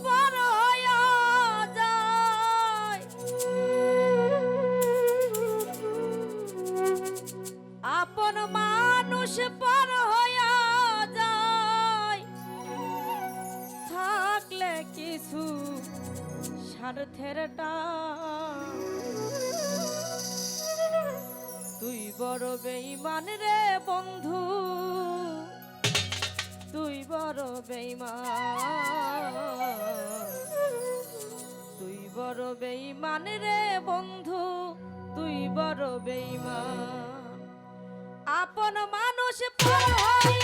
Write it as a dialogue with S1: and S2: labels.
S1: পর আপন মানুষ থাকলে তুই বড় বেইমান রে বন্ধু তুই বড় বেইমান বেইমান রে বন্ধু তুই বড় বেইমান আপন মানুষ পর